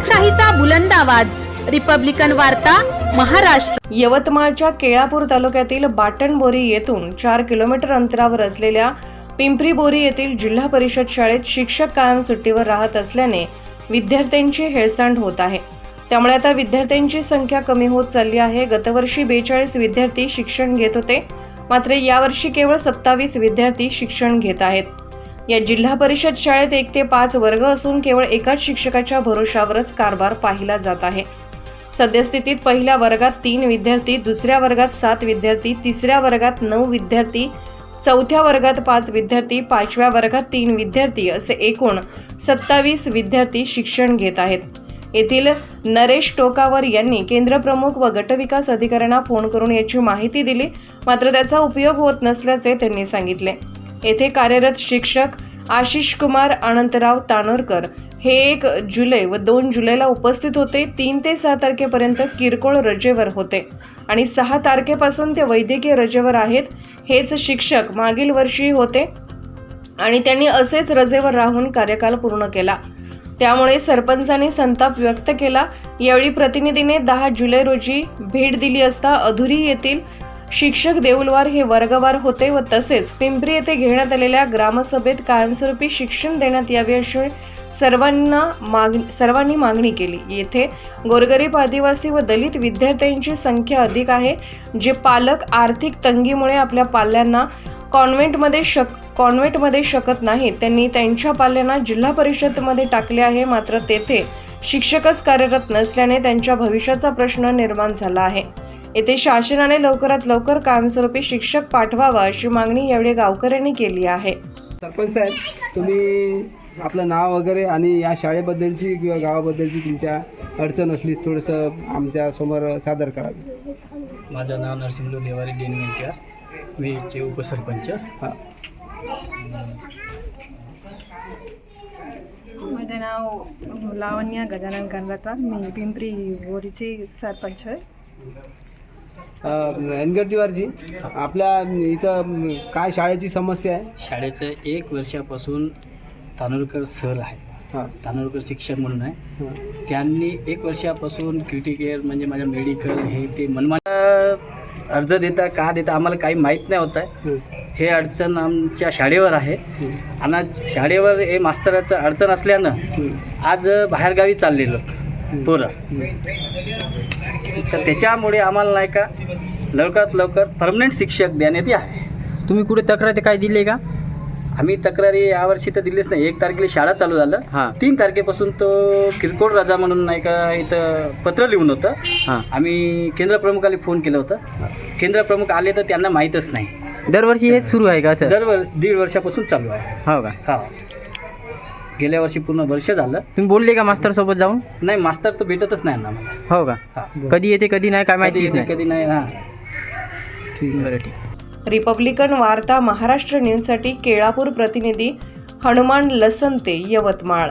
लोकशाहीचा बुलंद आवाज. रिपब्लिकन वार्ता महाराष्ट्र. यवतमाळच्या केळापूर तालुक्यातील बाटणबोरी येथून चार किलोमीटर अंतरावर असलेल्या पिंपरी बोरी येथील जिल्हा परिषद शाळेत शिक्षक कायम सुट्टीवर राहत असल्याने विद्यार्थ्यांची हेळसांड होत आहे. त्यामुळे आता विद्यार्थ्यांची संख्या कमी होत चालली आहे. गतवर्षी बेचाळीस विद्यार्थी शिक्षण घेत होते. मात्र यावर्षी केवळ सत्तावीस विद्यार्थी शिक्षण घेत आहेत. या जिल्हा परिषद शाळेत एक ते पाच वर्ग असून केवळ एकाच शिक्षकाच्या भरोशावरच कारभार पाहिला जात आहे. सद्यस्थितीत पहिल्या वर्गात तीन विद्यार्थी दुसऱ्या वर्गात सात विद्यार्थी तिसऱ्या वर्गात नऊ विद्यार्थी चौथ्या वर्गात पाच विद्यार्थी पाचव्या वर्गात तीन विद्यार्थी असे एकूण सत्तावीस विद्यार्थी शिक्षण घेत आहेत. येथील नरेश टोकावर यांनी केंद्रप्रमुख व गटविकास अधिकाऱ्यांना फोन करून याची माहिती दिली मात्र त्याचा उपयोग होत नसल्याचे त्यांनी सांगितले. येथे कार्यरत शिक्षक आशिष कुमार अनंतराव तानोरकर हे एक जुलै व दोन जुलैला उपस्थित होते. तीन ते सहा तारखेपर्यंत किरकोळ रजेवर होते आणि सहा तारखेपासून ते वैद्यकीय रजेवर आहेत हेच शिक्षक मागील वर्षी होते आणि त्यांनी असेच रजेवर राहून कार्यकाल पूर्ण केला. त्यामुळे सरपंचांनी संताप व्यक्त केला. यावेळी प्रतिनिधीने दहा जुलै रोजी भेट दिली असता अधुरी येथील शिक्षक देऊलवार हे वर्गवार होते व तसेच पिंपरी येथे घेण्यात आलेल्या ग्रामसभेत कायमस्वरूपी शिक्षण देण्यात यावे अशी सर्वांना माग सर्वांनी मागणी केली. येथे गोरगरीब आदिवासी व दलित विद्यार्थ्यांची संख्या अधिक आहे जे पालक आर्थिक तंगीमुळे आपल्या पाल्यांना कॉन्व्हेंटमध्ये शक कॉन्व्हेंटमध्ये शकत नाहीत. त्यांनी त्यांच्या पाल्यांना जिल्हा परिषदमध्ये टाकले आहे. मात्र तेथे शिक्षकच कार्यरत नसल्याने त्यांच्या भविष्याचा प्रश्न निर्माण झाला आहे. येथे शासनाने लवकरात लवकर कायमस्वरूपी शिक्षक पाठवावा अशी मागणी यावेळी गावकऱ्यांनी केली आहे. सरपंच साहेब तुम्ही आपलं नाव वगैरे आणि या शाळेबद्दलची किंवा गावाबद्दलची तुमच्या अडचण असलीच थोडंसं आमच्यासमोर सादर करावी माझं नाव नरसिंह देवारी डेन मेंट्या मी चे उपसरपंच. हां. माझे नाव लावण्या गजानन गणराता मी पिंपरी बोरीची सरपंच आहे. एनगटीवरजी आपल्या इथं काय शाळेची समस्या आहे? शाळेचं एक वर्षापासून तानोरकर सर आहेत. हां. तानोरकर शिक्षक म्हणून आहे. त्यांनी एक वर्षापासून क्रिटिकेअर म्हणजे माझ्या मेडिकल हे ते मनमा अर्ज देता का देता आम्हाला काही माहीत नाही होत आहे. हं. अडचण आमच्या शाळेवर आहे. आणि शाळेवर हे मास्तराचं अडचण असल्यानं. आज बाहेरगावी चाललेलं. पोरं. तर त्याच्यामुळे आम्हाला नाही का लवकरात लवकर परमनंट शिक्षक देण्यात यावे. तुम्ही कुठे तक्रार ते काय दिले का? आम्ही तक्रारी यावर्षी तर दिलीच नाही. एक तारखेला शाळा चालू झालं. हां. तीन तारखेपासून तो किरकोळ राजा म्हणून नाही का इथं पत्र लिहून होतं. हां. आम्ही केंद्र प्रमुखाला फोन केलं होतं. केंद्र प्रमुख आले तर त्यांना माहीतच नाही. दरवर्षी हेच सुरू आहे का सर? दरवर्ष दीड वर्षापासून चालू आहे. हो का? हा. गेल्या वर्षी पूर्ण वर्ष झालं. तुम्ही बोलले का मास्तर सोबत जाऊन? नाही मास्तर तर भेटतच नाही ना आम्हाला हो का? हा. कधी येते कधी नाही काय कधी माहितीच येते, नाही. कधी नाही हा. बरं ठीक रिपब्लिकन वार्ता महाराष्ट्र न्यूजसाठी केळापूर प्रतिनिधी हनुमान लसंते यवतमाळ.